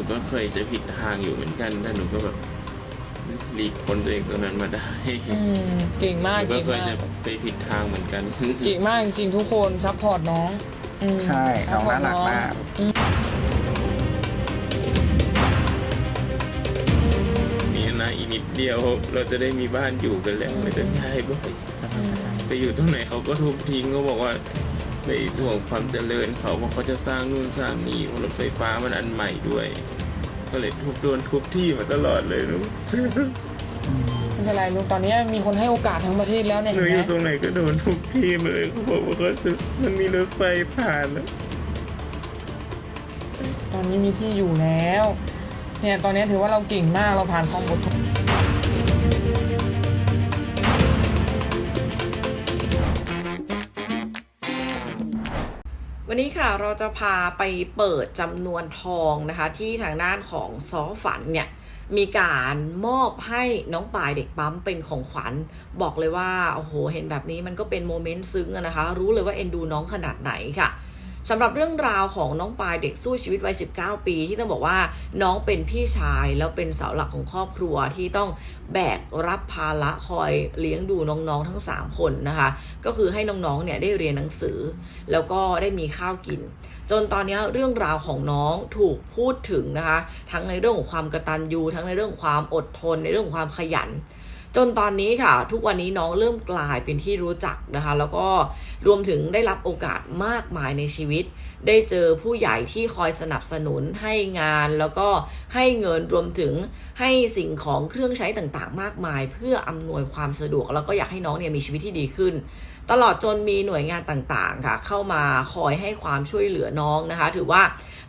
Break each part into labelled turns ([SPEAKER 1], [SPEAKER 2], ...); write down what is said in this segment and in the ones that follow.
[SPEAKER 1] นูก็เคยจะผิดทางอยู่เหมือนกันแต่หนูก็แบบหลีกคนตัวเองตรงนั้นมาได้
[SPEAKER 2] อืมเก่ง
[SPEAKER 1] ห
[SPEAKER 2] มาก
[SPEAKER 1] นูก็
[SPEAKER 2] เก่ง
[SPEAKER 1] เคย
[SPEAKER 2] มา
[SPEAKER 1] จะ
[SPEAKER 2] ก
[SPEAKER 1] ไปผิดทางเหมือนกัน
[SPEAKER 2] เก่งมากจริงๆทุกคนซัพพอร์ตน้องอืม
[SPEAKER 3] ใช่น้องน่ารักมาก
[SPEAKER 1] มีนะอีกนิดเดียวเราจะได้มีบ้านอยู่กันแล้วไม่ต้องย้ายบ่อยไปอยู่ตรงไหนเขาก็ทุบทิ้งเขาบอกว่า ในส่วนของความเจริญเขาเพราะเขาจะสร้างนู่นสร้างนี่รถไฟฟ้ามันอันใหม่ด้วย ก็เลยทุบโดนทุบที่มาตลอดเลยลูก
[SPEAKER 2] ไม่เป็นไรลูกตอนนี้มีคนให้โอกาสทั้งประเทศแล้วเนี่ย
[SPEAKER 1] หนู
[SPEAKER 2] เห็น
[SPEAKER 1] อ
[SPEAKER 2] ไหม
[SPEAKER 1] ยู่ตรงไหนก็โดนทุบที่มาเลยเขาบอกว่าเขาจะมันมีรถไฟผ่านนะ
[SPEAKER 2] ตอนนี้มีที่อยู่แล้ว เนี่ยตอนนี้ถือว่าเราเก่งมากเราผ่านความอดทน
[SPEAKER 4] วันนี้ค่ะเราจะพาไปเปิดจำนวนทองนะคะ ที่ทางด้านของซอฝันเนี่ยมีการมอบให้น้องปายเด็กปั๊มเป็นของขวัญ บอกเลยว่าโอ้โหเห็นแบบนี้มันก็เป็นโมเมนต์ซึ้งนะคะ รู้เลยว่าเอ็นดูน้องขนาดไหนค่ะ สำหรับเรื่องราวของน้องปายเด็กสู้ชีวิตวัย 19 ปี ที่ต้องบอกว่าน้องเป็นพี่ชายแล้วเป็นเสาหลักของครอบครัวที่ต้องแบกรับภาระคอยเลี้ยงดูน้องๆทั้ง 3 คนนะคะ ก็คือให้น้องๆเนี่ยได้เรียนหนังสือ แล้วก็ได้มีข้าวกิน จนตอนนี้เรื่องราวของน้องถูกพูดถึงนะคะ ทั้งในเรื่องของความกระตัญญูทั้งในเรื่องของความอดทนในเรื่องของความขยัน จนตอนนี้ค่ะ ทุกวันนี้น้องเริ่มกลายเป็นที่รู้จักนะคะ แล้วก็รวมถึงได้รับโอกาสมากมายในชีวิต ได้เจอผู้ใหญ่ที่คอยสนับสนุนให้งาน แล้วก็ให้เงินรวมถึงให้สิ่งของเครื่องใช้ต่างๆ มากมาย เพื่ออำนวยความสะดวก แล้วก็อยากให้น้องเนี่ยมีชีวิตที่ดีขึ้น ตลอดจนมีหน่วยงานต่างๆค่ะ เข้ามาคอยให้ความช่วยเหลือน้องนะคะ ถือว่า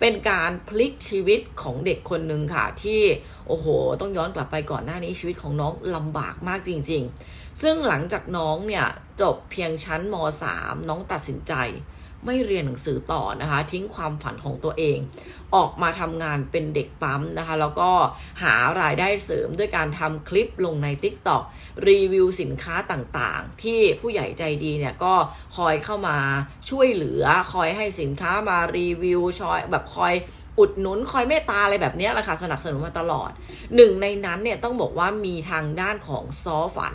[SPEAKER 4] เป็นการพลิกชีวิตของเด็กคนหนึ่งค่ะ ที่โอ้โห ต้องย้อนกลับไปก่อนหน้านี้ชีวิตของน้องลำบากมากจริง ๆ ซึ่งหลังจากน้องเนี่ยจบเพียงชั้นม .3 น้องตัดสินใจ ไม่เรียนหนังสือต่อนะคะ ทิ้งความฝันของตัวเอง ออกมาทำงานเป็นเด็กปั๊มนะคะ แล้วก็หารายได้เสริมด้วยการทำคลิปลงใน TikTok รีวิวสินค้าต่างๆ ที่ผู้ใหญ่ใจดีเนี่ยก็คอยเข้ามาช่วยเหลือ คอยให้สินค้ามารีวิวชอยแบบคอยอุดหนุนคอยเมตตาอะไรแบบนี้แหละค่ะสนับสนุนมาตลอด หนึ่งในนั้นเนี่ยต้องบอกว่ามีทางด้านของซอฝัน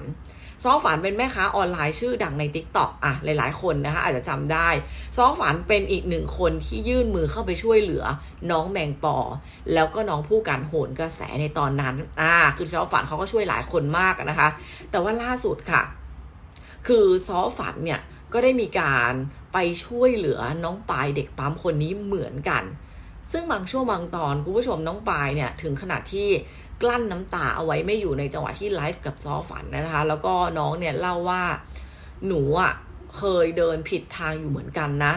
[SPEAKER 4] ซอฝันเป็นแม่ค้าออนไลน์ชื่อดังใน t ิ k t o k อะหลาย ๆ คนนะคะอาจจะจำได้ซอฝันเป็นอีกหนึ่งคนที่ยื่นมือเข้าไปช่วยเหลือน้องแมงปอ แล้วก็น้องผู้การโหนกระแสในตอนนั้นอ่าคือซอฝันเขาก็ช่วยหลายคนมากนะคะ แต่ว่าล่าสุดค่ะ คือซอฝันเนี่ยก็ได้มีการไปช่วยเหลือน้องปายเด็กปั๊มคนนี้เหมือนกัน ซึ่งบางช่วงบางตอนคุณผู้ชมน้องปายเนี่ยถึงขนาดที่ กลั้นน้ำตาเอาไว้ไม่อยู่ในจังหวะที่ไลฟ์กับซอฝันนะคะ แล้วก็น้องเนี่ยเล่าว่าหนูอะเคยเดินผิดทางอยู่เหมือนกันนะ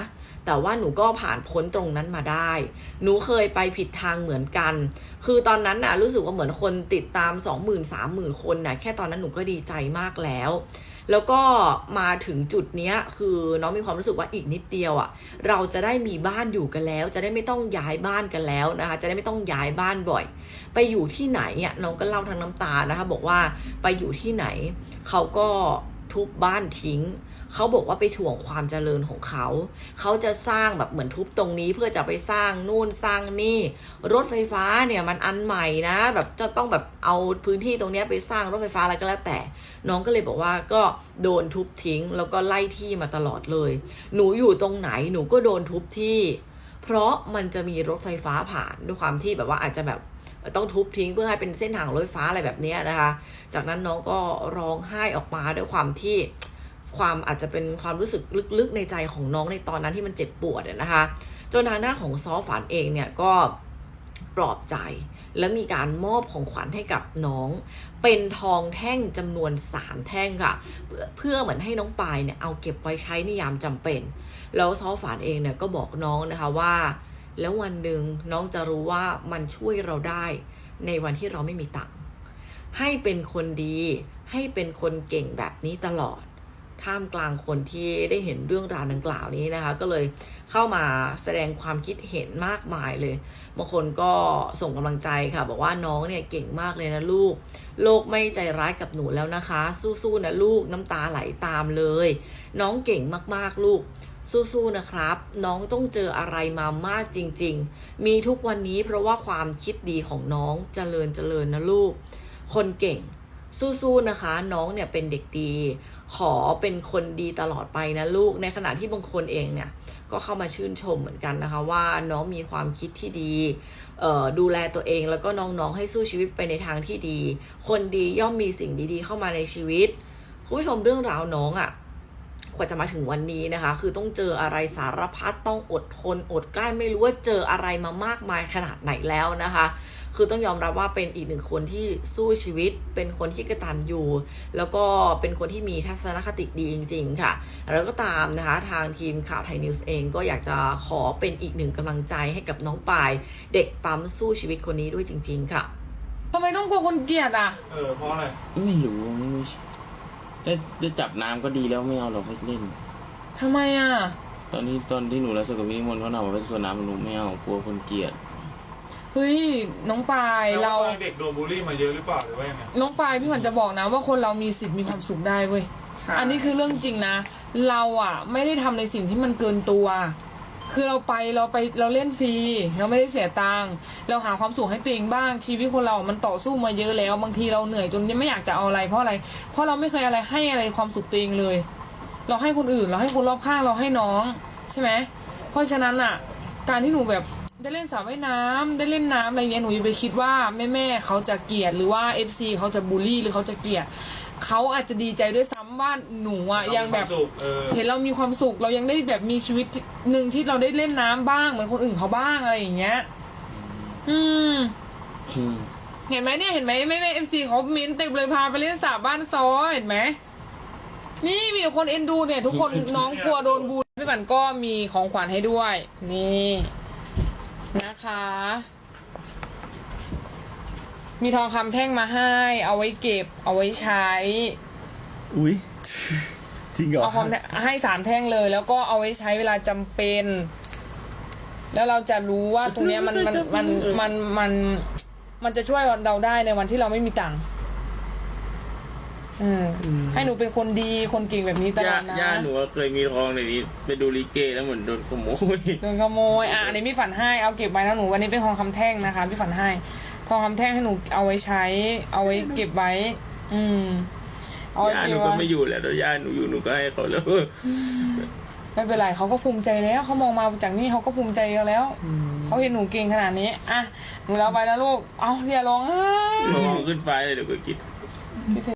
[SPEAKER 4] แต่ว่าหนูก็ผ่านพ้นตรงนั้นมาได้ หนูเคยไปผิดทางเหมือนกัน คือตอนนั้นน่ะรู้สึกว่าเหมือนคนติดตาม 20,000 30,000คนน่ะแค่ตอนนั้นหนูก็ดีใจมากแล้ว แล้วก็มาถึงจุดเนี้ยคือน้องมีความรู้สึกว่าอีกนิดเดียวอะ่ะ เราจะได้มีบ้านอยู่กันแล้ว จะได้ไม่ต้องย้ายบ้านกันแล้วนะคะ จะได้ไม่ต้องย้ายบ้านบ่อย ไปอยู่ที่ไหนเนี่ยน้องก็เล่าทั้งน้ำตานะคะ บอกว่าไปอยู่ที่ไหนเขาก็ ทุบบ้านทิ้ง เขาบอกว่าไปถ่วงความเจริญของเขา เขาจะสร้างแบบเหมือนทุบตรงนี้เพื่อจะไปสร้างนู่นสร้างนี่ รถไฟฟ้าเนี่ยมันอันใหม่นะ แบบจะต้องแบบเอาพื้นที่ตรงนี้ไปสร้างรถไฟฟ้าอะไรก็แล้วแต่ น้องก็เลยบอกว่าก็โดนทุบทิ้ง แล้วก็ไล่ที่มาตลอดเลย หนูอยู่ตรงไหนหนูก็โดนทุบที่ เพราะมันจะมีรถไฟฟ้าผ่านด้วยความที่แบบว่าอาจจะแบบ ต้องทุบทิ้งเพื่อให้เป็นเส้นทางรถไฟฟ้าอะไรแบบนี้นะคะ จากนั้นน้องก็ร้องไห้ออกมาด้วยความที่ความอาจจะเป็นความรู้สึกลึกๆในใจของน้องในตอนนั้นที่มันเจ็บปวดนะคะ จนทางด้านของซอฝันเองเนี่ยก็ปลอบใจ และมีการมอบของขวัญให้กับน้อง เป็นทองแท่งจำนวน 3 แท่งค่ะ เพื่อเพื่อเหมือนให้น้องปายเนี่ยเอาเก็บไว้ใช้ในยามจำเป็น แล้วซอฝันเองเนี่ยก็บอกน้องนะคะว่า แล้ววันหนึ่งน้องจะรู้ว่ามันช่วยเราได้ ในวันที่เราไม่มีตังค์ให้เป็นคนดี ให้เป็นคนเก่งแบบนี้ตลอด ท่ามกลางคนที่ได้เห็นเรื่องราวดังกล่าวนี้นะคะ ก็เลยเข้ามาแสดงความคิดเห็นมากมายเลยบางคนก็ส่งกำลังใจค่ะ บอกว่าน้องเนี่ยเก่งมากเลยนะลูก โลกไม่ใจร้ายกับหนูแล้วนะคะ สู้ๆนะลูกน้ำตาไหลตามเลย น้องเก่งมากๆลูก สู้ๆนะครับ น้องต้องเจออะไรมามากจริง ๆ มีทุกวันนี้เพราะว่าความคิดดีของน้องเจริญเจริญนะลูก คนเก่งสู้ๆนะคะ น้องเนี่ยเป็นเด็กดี ขอเป็นคนดีตลอดไปนะลูกในขณะที่บางคนเองเนี่ยก็เข้ามาชื่นชมเหมือนกันนะคะ ว่าน้องมีความคิดที่ดีดูแลตัวเองแล้วก็น้องๆให้สู้ชีวิตไปในทางที่ดี คนดีย่อมมีสิ่งดีๆ เข้ามาในชีวิตคุณผู้ชมเรื่องราวน้องอะ่ะ กว่าจะมาถึงวันนี้นะคะ คือต้องเจออะไรสารพัดต้องอดทนอดกลั้นไม่รู้ว่าเจออะไรมามากมายขนาดไหนแล้วนะคะ คือต้องยอมรับว่าเป็นอีกหนึ่งคนที่สู้ชีวิต เป็นคนที่กระตันอยู่ แล้วก็เป็นคนที่มีทัศนคติดีจริง ๆ ค่ะ แล้วก็ตามนะคะ ทางทีมข่าวไทยนิวส์เองก็อยากจะขอเป็นอีกหนึ่งกำลังใจให้กับน้องปาย เด็กปั๊มสู้ชีวิตคนนี้ด้วยจริง ๆ ค่ะ
[SPEAKER 2] ทำไมต้องกลัวคนเกลียดอะ
[SPEAKER 3] เออเพราะอะไร
[SPEAKER 1] ไม่รู้ไม่ ได้ได้จับน้ำก็ดีแล้วไม่เอาหรอกให้เล่น
[SPEAKER 2] ทำไมอะ
[SPEAKER 1] ตอนนี้ตอนที่หนูรักษากับพี่นิมนต์เขาถามว่าไปสวนน้ำหนูไม่เอากลัวคนเกลียด
[SPEAKER 2] เฮ้ย น้องปายเรา
[SPEAKER 3] แปลว่าเด็กโดนบูลลี่มาเยอะหรือเปล่าหรือว่ายังไง
[SPEAKER 2] น้องปายพี่ขวัญจะบอกนะว่าคนเรามีสิทธิ์มีความสุขได้เว้ย
[SPEAKER 3] ใช่
[SPEAKER 2] อันนี้คือเรื่องจริงนะ เราอะ ไม่ได้ทำในสิ่งที่มันเกินตัว คือเราไปเราไปเราเล่นฟรีเราไม่ได้เสียตังค์เราหาความสุขให้ตัวเองบ้างชีวิตคนเรา มันต่อสู้มาเยอะแล้ว บางทีเราเหนื่อยจนยังไม่อยากจะเอาอะไร เพราะอะไร เพราะเราไม่เคยอะไรให้อะไรความสุขตัวเองเลย เราให้คนอื่น เราให้คนรอบข้างเราให้น้องใช่ไหมเพราะฉะนั้นอะ การที่หนูแบบได้เล่นสระว่ายน้ำได้เล่นน้ำอะไรเงี้ยหนูอย่าไปคิดว่าแม่แม่เขาจะเกลียดหรือว่าเอฟซีเขาจะบูลลี่หรือเขาจะเกลียด เขาอาจจะดีใจด้วยซ้ำว่าหนูอะยังแบบ
[SPEAKER 3] เรามีความสุขเออ
[SPEAKER 2] เห็นเรามีความสุขเรายังได้แบบมีชีวิตหนึ่งที่เราได้เล่นน้ำบ้างเหมือนคนอื่นเขาบ้างอะไรอย่างเงี้ย อืม
[SPEAKER 1] อืม
[SPEAKER 2] เห็นไหมเนี่ยเห็นไหมแม่แม่เอฟซีเขาเม้นเต็มเลยพาไปเล่นสระบ้านซอเห็นไหมนี่มีแต่คนเอ็นดูเนี่ย ทุกคน น้องกลัวโดนบูลพี่บันก็มีของขวัญให้ด้วย นี่ นะคะ มีทองคำแท่งมาให้ เอาไว้เก็บ เอาไว้ใช้
[SPEAKER 5] อุ้ยจริงเหรอ
[SPEAKER 2] เอาความให้สามแท่งเลย แล้วก็เอาไว้ใช้เวลาจำเป็น แล้วเราจะรู้ว่าตรงเนี้ยมันมันมันมันมันมันจะช่วยเราได้ในวันที่เราไม่มีตังค์เอออให้หนูเป็นคนดีคนเก่งแบบนี้ตล
[SPEAKER 1] ย่า
[SPEAKER 2] อดนะ
[SPEAKER 1] ย่าหนูว่าเคยมีทองในนี้ไปดูลิเกแล้วเหมือนโดนขโมย
[SPEAKER 2] โดนขโมยอะอันนี้พี่ฝันให้เอาเก็บไว้นะหนูวันนี้เป็นทองคำแท่งนะคะพี่ฝันให้ ทองคำแท่งให้หนูเอาไว้ใช้ เอาไว้เก็บไว้ อืมเอาไว้
[SPEAKER 1] ย่าห
[SPEAKER 2] เก็
[SPEAKER 1] นู
[SPEAKER 2] บ
[SPEAKER 1] ก็
[SPEAKER 2] ไว้
[SPEAKER 1] ไม่อยู่แล้วเดี๋ยวย่าหนูอยู่หนูก็ให้เขาแล้ว
[SPEAKER 2] ไม่เป็นไรเขาก็ภูมิใจแล้วเขามองมาจากนี่เขาก็ภูมิใจแล้วเขาเห็นหนูเก่งขนาดนี้อะหนูรับไปนะลูกเอาอย่าร้องไห้
[SPEAKER 1] พอเอาขึ้นไปเลยเดี๋ยวก็คิด
[SPEAKER 4] ไ